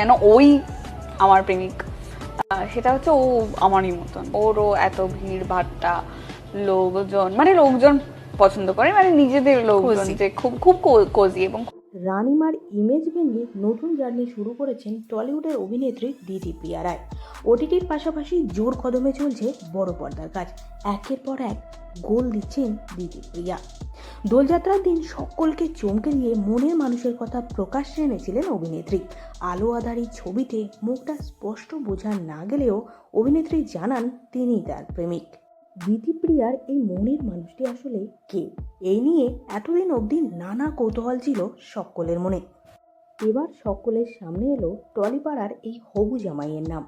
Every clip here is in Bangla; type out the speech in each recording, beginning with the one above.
কেন ওই আমার প্রেমিক? সেটা হচ্ছে ও আমারই মতন। ওরও এত ভিড় ভাট্টা লোকজন মানে লোকজন পছন্দ করে মানে নিজেদের লোকজন। যে খুব খুব কোজি এবং রানিমার ইমেজ ভেঙে নতুন জার্নি শুরু করেছেন টলিউডের অভিনেত্রী দিদি প্রিয়া রায় ওটিটির পাশাপাশি জোর কদমে চলছে বড় পর্দার কাজ। একের পর এক গোল দিচ্ছেন দিদি প্রিয়া, দোলযাত্রার দিন সকলকে চমকে দিয়ে মনের মানুষের কথা প্রকাশ্যে এনেছিলেন অভিনেত্রী। আলো আধারি ছবিতে মুখটা স্পষ্ট বোঝা না গেলেও অভিনেত্রী জানান তিনি তার প্রেমিক। দিতিপ্রিয়ার এই মনের মানুষটি আসলে কে? এই নিয়ে এতদিন অবধি নানা কৌতূহল ছিল সকলের মনে। এবার সকলের সামনে এলো টলিপাড়ার এই হবু জামাইয়ের নাম।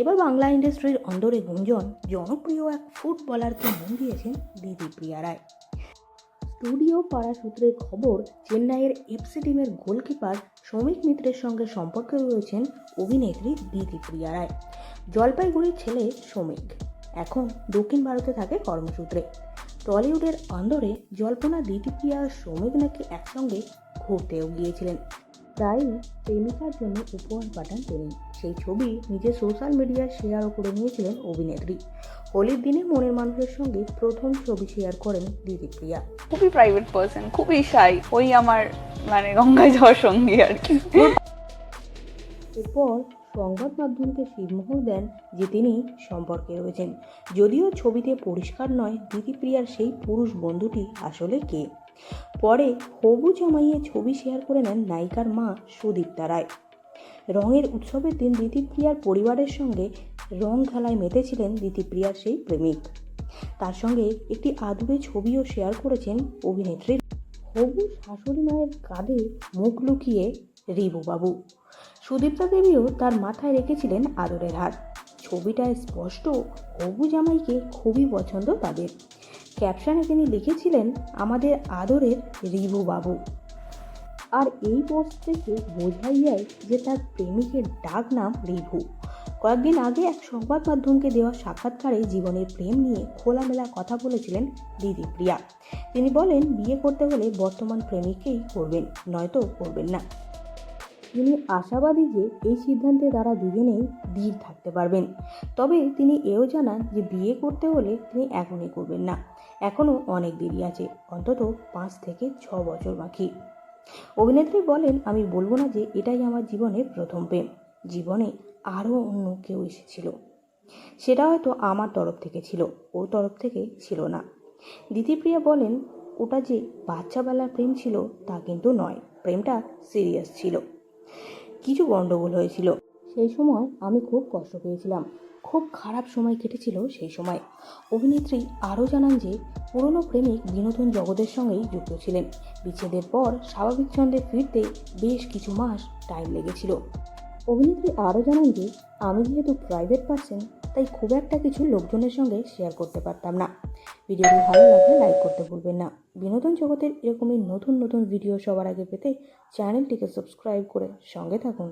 এবার বাংলা ইন্ডাস্ট্রির অন্দরে গুঞ্জন, জনপ্রিয় এক ফুটবলারকে মন দিয়েছেন দিদিপ্রিয়া রায়। স্টুডিও পাড়া সূত্রের খবর, চেন্নাইয়ের এফসি টিমের গোলকিপার শ্রমিক মিত্রের সঙ্গে সম্পর্কে রয়েছেন অভিনেত্রী দিদিপ্রিয়া রায়। জলপাইগুড়ির ছেলে শ্রমিক এখন দক্ষিণ ভারতে থাকে কর্মসূত্রে। টলিউডের অন্দরে জল্পনা দিদিপ্রিয়া শ্রমিক নাকি একসঙ্গে ঘুরতেও গিয়েছিলেন। প্রায়ই প্রেমিকার জন্য উপহার পাঠান তিনি। সেই ছবি নিজের সোশ্যাল মিডিয়ায় শেয়ারও করে নিয়েছিলেন অভিনেত্রী। হোলির দিনে মনের মানুষের সঙ্গে প্রথম ছবি শেয়ার করেন দিদিপ্রিয়া খুবই প্রাইভেট পার্সন খুবই শাই ওই আমার মানে গঙ্গায় যাওয়ার সঙ্গী আর কি। এরপর সংবাদ মাধ্যমকে শিরমোহর দেন যে তিনি সম্পর্কে রয়েছেন। যদিও ছবিতে পরিষ্কার নয় দিদিপ্রিয়ার সেই পুরুষ বন্ধুটি আসলে কে? পরে হবু জামাইয়ে ছবি শেয়ার করে নেন নায়িকার মা সুদীপ্তা রায়। রঙের উৎসবের দিন দিদিপ্রিয়ার পরিবারের সঙ্গে রং খেলায় মেতেছিলেন দিদিপ্রিয়ার সেই প্রেমিক। তার সঙ্গে একটি আদুরে ছবিও শেয়ার করেছেন অভিনেত্রী হবু শাশুড়ি মায়ের কাঁধে মুখ লুকিয়ে রিবু বাবু। সুদীপ্তা দেবীও তার মাথায় রেখেছিলেন আদরের হাত ছবিটায় স্পষ্ট হবু জামাইকে খুবই পছন্দ তাদের। ক্যাপশনে তিনি লিখেছিলেন, আমাদের আদরের রিভু বাবু। আর এই পোস্ট থেকে বোঝাই যায় যে তার প্রেমিকের ডাক নাম রিভু কয়েকদিন আগে এক সংবাদ মাধ্যমকে দেওয়া সাক্ষাৎকারে জীবনের প্রেম নিয়ে খোলামেলা কথা বলেছিলেন দিদি প্রিয়া। তিনি বলেন, বিয়ে করতে হলে বর্তমান প্রেমিককেই করবেন, নয়তো করবেন না। তিনি আশাবাদী যে এই সিদ্ধান্তে তারা দুজনেই দৃঢ় থাকতে পারবেন। তবে তিনি এও জানান যে বিয়ে করতে হলে তিনি এখনই করবেন না। এখনও অনেক দেরি আছে, অন্তত পাঁচ থেকে ছ বছর বাকি। অভিনেত্রী বলেন, আমি বলব না যে এটাই আমার জীবনের প্রথম প্রেম। জীবনে আরও অন্য কেউ এসেছিল। সেটা হয়তো আমার তরফ থেকে ছিল, ওর তরফ থেকে ছিল না। দিদিপ্রিয়া বলেন, ওটা যে বাচ্চাবেলার প্রেম ছিল তা কিন্তু নয়, প্রেমটা সিরিয়াস ছিল। কিছু গণ্ডগোল হয়েছিল। সেই সময় আমি খুব কষ্ট পেয়েছিলাম। খুব খারাপ সময় কেটেছিল সেই সময়। অভিনেত্রী আরও জানান যে, পুরনো প্রেমিক বিনোদন জগতের সঙ্গেই যুক্ত ছিলেন। বিচ্ছেদের পর স্বাভাবিক ছন্দে ফিরতে বেশ কিছু মাস টাইম লেগেছিল। অভিনেত্রী আরও জানান যে, আমি যেহেতু প্রাইভেট পার্সন তাই খুব একটা কিছু লোকজনের সঙ্গে শেয়ার করতে পারতাম না। ভিডিওটি ভালো লাগলে লাইক করতে ভুলবেন না। বিনোদন জগতের এরকমই নতুন নতুন ভিডিও সবার আগে পেতে চ্যানেলটিকে সাবস্ক্রাইব করে সঙ্গে থাকুন।